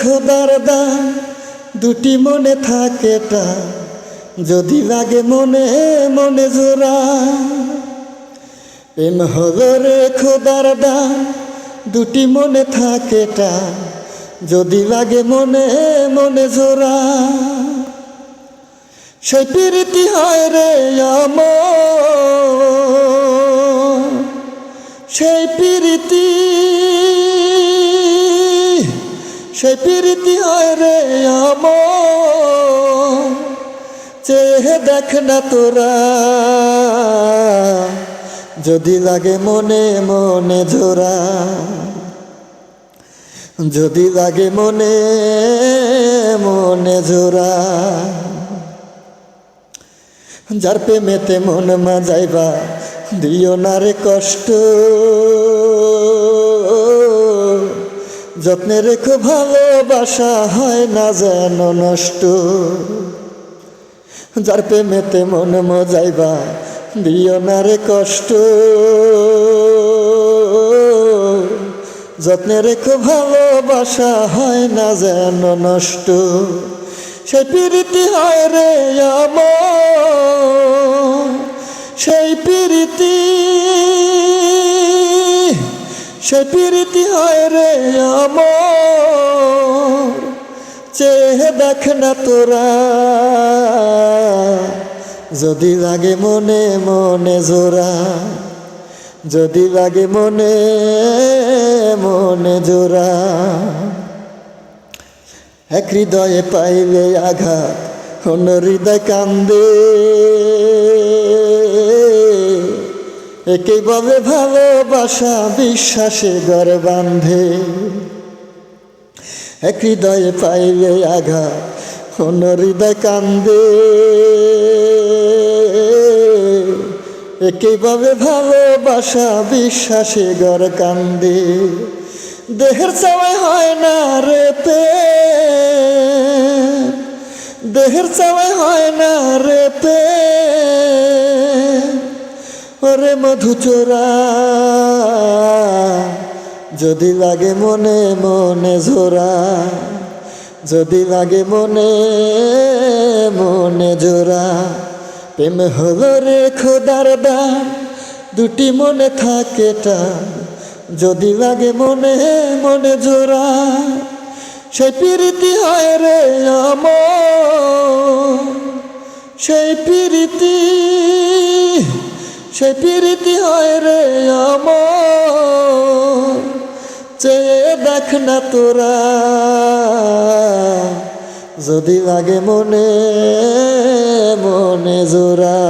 খোদার দান, দুটি মনে থাকে টা যদি লাগে মনে মনে জোড়া। প্রেম হলো খোদার দুটি মনে থাকে টা যদি লাগে মনে মনে জোড়া। সেই প্রীতি হয় রে আমার, সেই প্রীতি সেই প্রীতি হয় রে আমার। চেহে দেখ না তোরা। যদি লাগে মনে মনে জোড়া যদি লাগে মনে মনে জোড়া যার প্রেমেতে মন মাজাইবা, দিও না রে কষ্ট। যত্নে রেখো, ভালোবাসা হয় না যেন নষ্ট। যার প্রেমেতে মন মজাইবা, দিও না রে কষ্ট। যত্নে রেখো, ভালোবাসা হয় না যেন নষ্ট। সেই প্রীতি হয় রে আমার, সেই প্রীতি সেই প্রীতি হয় রে আমার। চেহে দেখ না তোরা। যদি লাগে মনে মনে জোড়া, যদি লাগে মনে মনে জোড়া। এক হৃদয়ে পাইলে আঘাত, অন্য হৃদয় কান্দে। একেই বলে ভালোবাসা বিশ্বাসে ঘর বান্ধে এক হৃদয়ে পাইলে আঘাত, অন্য হৃদয় কান্দে। একেই বলে ভালোবাসা বিশ্বাসে ঘর কান্দে। দেহের চাওয়াই হয় না রে পে দেহের চাওয়াই হয় না রে পে ওরে মধুচোরা। যদি লাগে মনে মনে জোড়া, যদি লাগে মনে মনে জোড়া, প্রেম হলো রে খোদার দান, দুটি মনে থাকে যদি লাগে মনে মনে জোড়া, সেই প্রীতি হয় রে আমার সেই প্রীতি সেই প্রীতি হয় রে চেয়ে দেখ না তোরা। যদি লাগে মনে মনে জোড়া।